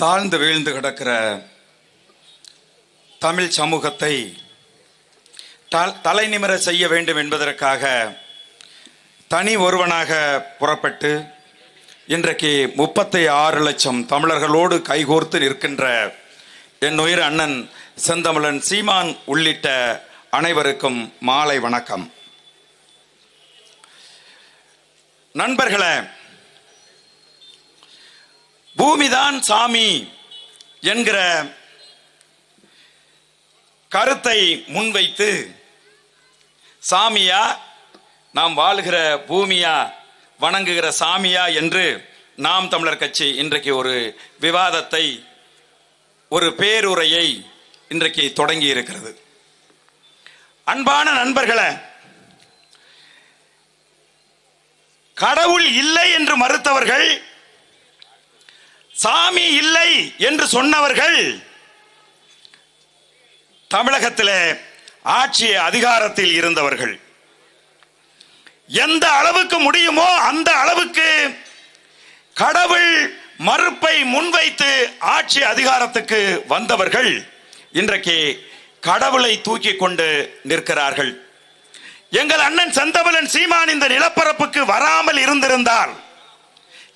தாழ்ந்து வீழ்ந்து கிடக்கிற தமிழ் சமூகத்தை த- தலைநிமிர செய்ய வேண்டும் என்பதற்காக தனி ஒருவனாக புறப்பட்டு இன்றைக்கு முப்பத்தி ஆறு லட்சம் தமிழர்களோடு கைகோர்த்து நிற்கின்ற என் உயிர் அண்ணன் செந்தமிழன் சீமான் உள்ளிட்ட அனைவருக்கும் மாலை வணக்கம். நண்பர்களே பூமிதான் சாமி என்கிற கருத்தை முன்வைத்து சாமியா நாம் வாழுகிற பூமியா வணங்குகிற சாமியா என்று நாம் தமிழர் கட்சி இன்றைக்கு ஒரு விவாதத்தை ஒரு பேருரையை இன்றைக்கு தொடங்கி இருக்கிறது. அன்பான நண்பர்களே கடவுள் இல்லை என்று மறுத்தவர்கள் சாமி இல்லை என்று சொன்னவர்கள் தமிழகத்தில் ஆட்சி அதிகாரத்தில் இருந்தவர்கள். எந்த அளவுக்கு முடியுமோ அந்த அளவுக்கு கடவுள் மறுப்பை முன்வைத்து ஆட்சி அதிகாரத்துக்கு வந்தவர்கள் இன்றைக்கு கடவுளை தூக்கி கொண்டு நிற்கிறார்கள். எங்கள் அண்ணன் செந்தமலன் சீமான் இந்த நிலப்பரப்புக்கு வராமல் இருந்திருந்தால்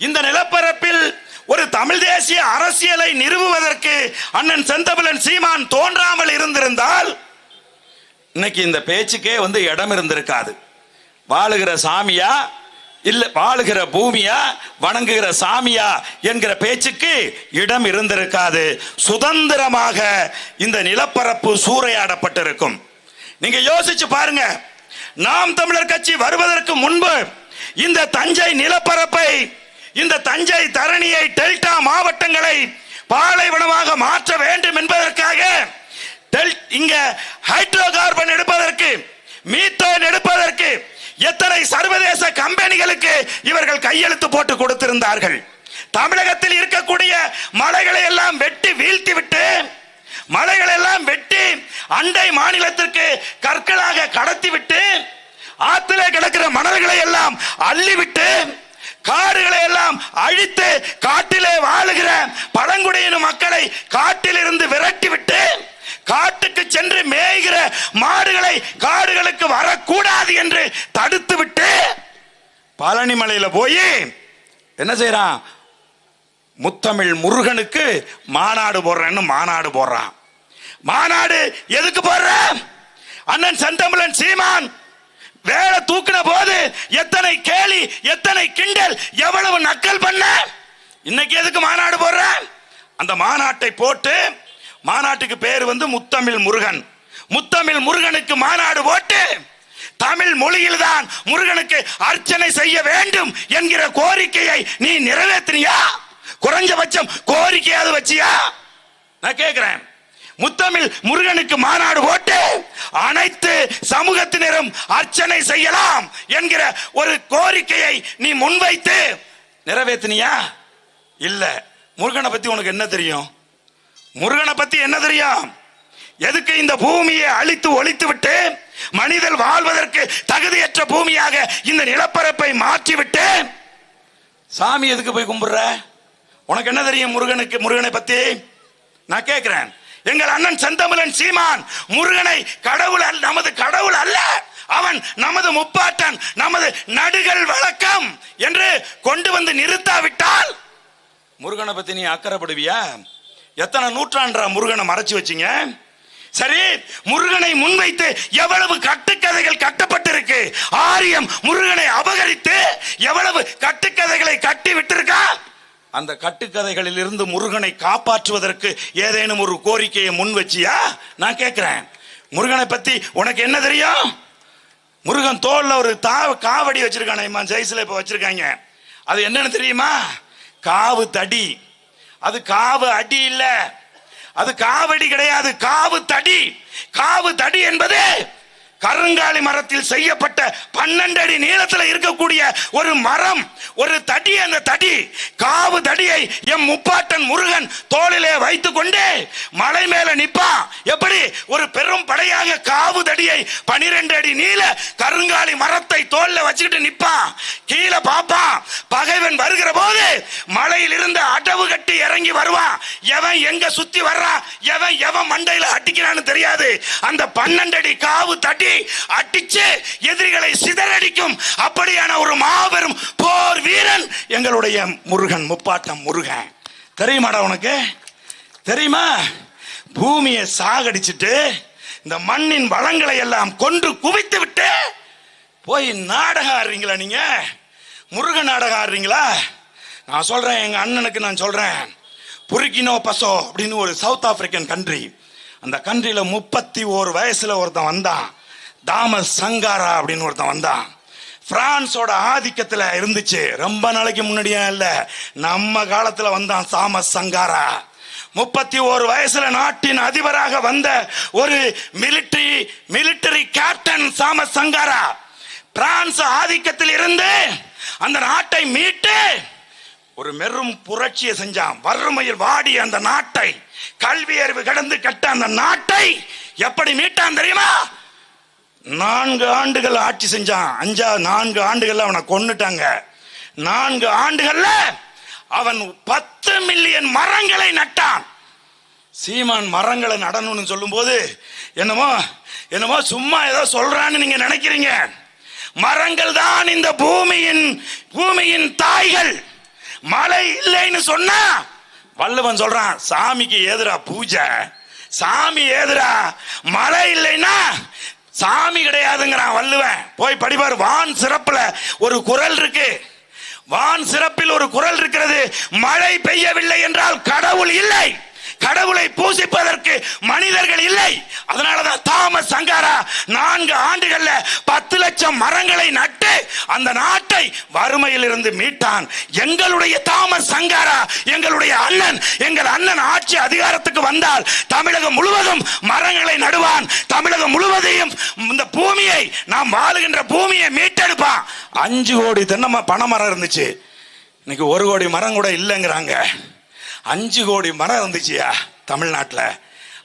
இந்த நிலப்பரப்பில் ஒரு தமிழ் தேசிய அரசியலை நிறுவுவதற்கு அண்ணன் செந்தமிழன் சீமான் தோன்றாமல் இருந்திருந்தால் இன்னைக்கு இந்த பேச்சுக்கே வந்து இடம் இருந்திருக்காது. வாழுகிற சாமியா? இல்ல வாழுகிற பூமியா? வணங்குகிற சாமியா என்கிற பேச்சுக்கு இடம் இருந்திருக்காது. சுதந்திரமாக இந்த நிலப்பரப்பு சூறையாடப்பட்டிருக்கும். நீங்க யோசிச்சு பாருங்க. நாம் தமிழர் கட்சி வருவதற்கு முன்பு இந்த தஞ்சை நிலப்பரப்பை இந்த தஞ்சை தரணியை டெல்டா மாவட்டங்களை பாலைவனமாக மாற்ற வேண்டும் என்பதற்காக இங்க ஹைட்ரோ கார்பன் எடுப்பதற்கு மீத்தோன் எடுப்பதற்கு எத்தனை சர்வதேச கம்பெனிகளுக்கு இவர்கள் கையெழுத்து போட்டு கொடுத்திருந்தார்கள். தமிழகத்தில் இருக்கக்கூடிய மலைகளை எல்லாம் வெட்டி வீழ்த்தி விட்டு மலைகளை எல்லாம் வெட்டி அண்டை மாநிலத்திற்கு கற்களாக கடத்தி விட்டு ஆத்திலே கிடக்கிற மணல்களை எல்லாம் அள்ளிவிட்டு காடுகளை எல்லாம் அழித்து காட்டிலே வாழுகிற பழங்குடியின மக்களை காட்டிலிருந்து விரட்டி விட்டு காட்டுக்கு சென்று மேய்கிற மாடுகளை காடுகளுக்கு வரக்கூடாது என்று தடுத்து விட்டு பழனிமலையில போய் என்ன செய்யறான் முத்தமிழ் முருகனுக்கு மாநாடு போடுறேன்னு மாநாடு போடுறான். மாநாடு எதுக்கு போடுற? அண்ணன் செந்தமிழன் சீமான் வேலை தூக்கின போது எத்தனை கேலி எத்தனை கிண்டல் எவ்வளவு நக்கல் பண்ண? இன்னைக்கு எதுக்கு மாநாடு போடுற? அந்த மாநாட்டை போட்டு மாநாட்டுக்கு பேர் வந்து முத்தமிழ் முருகன். முத்தமிழ் முருகனுக்கு மாநாடு போட்டு தமிழ் மொழியில்தான் முருகனுக்கு அர்ச்சனை செய்ய வேண்டும் என்கிற கோரிக்கையை நீ நிறைவேற்றினியா? குறைஞ்சபட்சம் கோரிக்கையாவது வச்சியா? நான் கேட்கிறேன் முத்தமிழ் முருகனுக்கு மாநாடு போட்டு அனைத்து சமூகத்தினரும் அர்ச்சனை செய்யலாம் என்கிற ஒரு கோரிக்கையை நீ முன்வைத்து. நிறைவேற்றினியா இல்ல. முருகனை பத்தி உனக்கு என்ன தெரியும்? முருகனை பத்தி என்ன தெரியும்? எதுக்கு இந்த பூமியை அழித்து ஒழித்து விட்டு மனிதர் வாழ்வதற்கு தகுதியற்ற பூமியாக இந்த நிலப்பரப்பை மாற்றிவிட்டு சாமி எதுக்கு போய் கும்பிடுற? உனக்கு என்ன தெரியும் முருகனுக்கு முருகனை பத்தி? நான் கேட்கிறேன் எங்கள் அண்ணன் செந்தமிழன் சீமான் முருகனை கடவுள் அல்ல நமது கடவுள் அல்ல. அவன் நமது முப்பாட்டன் நமது நடுகள் வழக்கம் என்று கொண்டு வந்து நிறுத்தாவிட்டால் முருகனை பத்தி நீ அக்கறைப்படுவியா? எத்தனை நூற்றாண்டா முருகனை மறைச்சு வச்சீங்க? சரி முருகனை முன்வைத்து எவ்வளவு கட்டுக்கதைகள் கட்டப்பட்டிருக்கு? ஆரியம் முருகனை அபகரித்து எவ்வளவு கட்டுக்கதைகளை கட்டி விட்டிருக்கா? அந்த கட்டுக்கதைகளில் இருந்து முருகனை காப்பாற்றுவதற்கு ஏதேனும் ஒரு கோரிக்கையை முன் வச்சியா? நான் கேட்குறேன் முருகனை பத்தி உனக்கு என்ன தெரியும்? முருகன் தோல்ல ஒரு தா காவடி வச்சிருக்கானே சைஸ்ல இப்ப வச்சிருக்காங்க. அது என்னன்னு தெரியுமா? காவு தடி. அது காவு அடி இல்ல. அது காவடி கிடையாது காவு தடி. காவு தடி என்பது கருங்காலி மரத்தில் செய்யப்பட்ட பன்னெண்டு அடி நீளத்தில் இருக்கக்கூடிய ஒரு மரம் ஒரு தடி. அந்த தடி காவு தடியை எம் முப்பாட்டன் முருகன் தோளிலே வைத்து கொண்டு மலை மேல நிப்பா. எப்படி? ஒரு பெரும் படையாக காவு தடியை பனிரெண்டு அடி நீள கருங்காலி மரத்தை தோல்ல வச்சுக்கிட்டு நிப்பா. கீழே பார்ப்பான் பகைவன் வருகிற போது மலையில் இருந்து அடவு கட்டி இறங்கி வருவான் எவன் எங்க சுத்தி வர்றான் எவன் எவன் மண்டையில அட்டிக்கிறான்னு தெரியாது. அந்த பன்னெண்டு அடி காவு தட்டி அடிச்சு எதிரிகளை சிதறடிக்கும். அப்படியான ஒரு மாபெரும் போர் வீரன் எங்களுடைய முருகன் முப்பாட்டம் முருகன். தெரியுமாடா உனக்கு? தெரியுமா? பூமியை சாகடிச்சிட்டு இந்த மண்ணின் வளங்களை எல்லாம் கொன்று குவித்து விட்டு போய் நாடகம் ஆடுறீங்களா நீங்க? முருக நாடகம் ஆடுறீங்களா நான் சொல்றேன் எங்க அண்ணனுக்கு நான் சொல்றேன். புரிக்கினோ பசோ அப்படின்னு ஒரு சவுத் ஆப்பிரிக்கன் கண்ட்ரி அந்த கண்ட்ரியில முப்பத்தி ஓரு வயசுல ஒருத்தன் வந்தான். தாமஸ் சங்காரா அப்படின்னு ஒருத்தன் வந்தான். பிரான்ஸோட ஆதிக்கத்துல இருந்துச்சு. ரொம்ப நாளைக்கு முன்னாடியே இல்ல. நம்ம காலத்துல வந்தான் தாமஸ் சங்காரா. முப்பத்தி ஓரு வயசுல நாட்டின் அதிபராக வந்த ஒரு military military captain Thomas Sankara. France ஆதிக்கத்தில் இருந்து அந்த நாட்டை மீட்டு ஒரு மெரும் புரட்சியை செஞ்சான். வறுமையில் வாடி அந்த நாட்டை. கல்வி அறிவு கடந்து கட்ட அந்த நாட்டை எப்படி மீட்டான் தெரியுமா? நான்கு ஆண்டுகள் ஆட்சி செஞ்சான். அஞ்சா நான்கு ஆண்டுகள் அவனை கொண்டுட்டாங்க நான்கு ஆண்டுகள்ல அவன் பத்து மில்லியன் மரங்களை நட்டான். சீமான் மரங்களை நடணும்னு சொல்லும்போது என்னமோ என்னமோ சும்மா ஏதோ சொல்றான்னு நீங்க நினைக்கிறீங்க. மரங்கள் தான் இந்த பூமியின் பூமியின் தாய்கள். மழை இல்லைன்னு சொன்னா வல்லவன் சொல்றான் சாமிக்கு ஏதுடா பூஜை? சாமி ஏதுடா? மழை இல்லைன்னா சாமி கிடையாதுங்கிறான் வள்ளுவன். போய் படிப்பார் வான் சிறப்புல ஒரு குரல் இருக்கு. வான் சிறப்பில் ஒரு குரல் இருக்கிறது மழை பெய்யவில்லை என்றால் கடவுள் இல்லை. கடவுளை பூசிப்பதற்கு மனிதர்கள் இல்லை. அதனாலதான் தாமஸ் சங்காரா நான்கு ஆண்டுகள்ல பத்து லட்சம் மரங்களை நட்டு அந்த நாட்டை வறுமையிலிருந்து மீட்டான். எங்களுடைய தாமஸ் சங்காரா எங்களுடைய அண்ணன் எங்கள் அண்ணன் ஆட்சி அதிகாரத்துக்கு வந்தால் தமிழகம் முழுவதும் மரங்களை நடுவான். தமிழகம் முழுவதையும் இந்த பூமியை நாம் வாழுகின்ற பூமியை மீட்டெடுப்பான். அஞ்சு கோடி தென்னை பனை மரம் இருந்துச்சு. இன்னைக்கு ஒரு கோடி மரம் கூட இல்லைங்கிறாங்க. அஞ்சு கோடி மரம் இருந்துச்சியா தமிழ்நாட்டில்?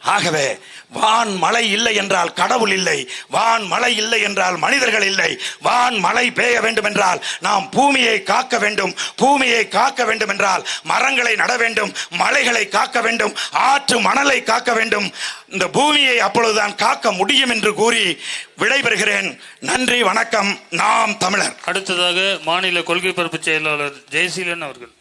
ஆகவே வான் மழை இல்லை என்றால் கடவுள் இல்லை வான் மழை இல்லை என்றால் மனிதர்கள் இல்லை வான் மழை பெய்ய வேண்டும் என்றால் நாம் பூமியை காக்க வேண்டும் பூமியை காக்க வேண்டும் என்றால் மரங்களை நட வேண்டும் மலைகளை காக்க வேண்டும் ஆற்று மணலை காக்க வேண்டும். இந்த பூமியை அப்பொழுதுதான் காக்க முடியும் என்று கூறி விடைபெறுகிறேன். நன்றி வணக்கம். நாம் தமிழர். அடுத்ததாக மாநில கொள்கை பரப்பு செயலாளர் ஜெயசீலன் அவர்கள்.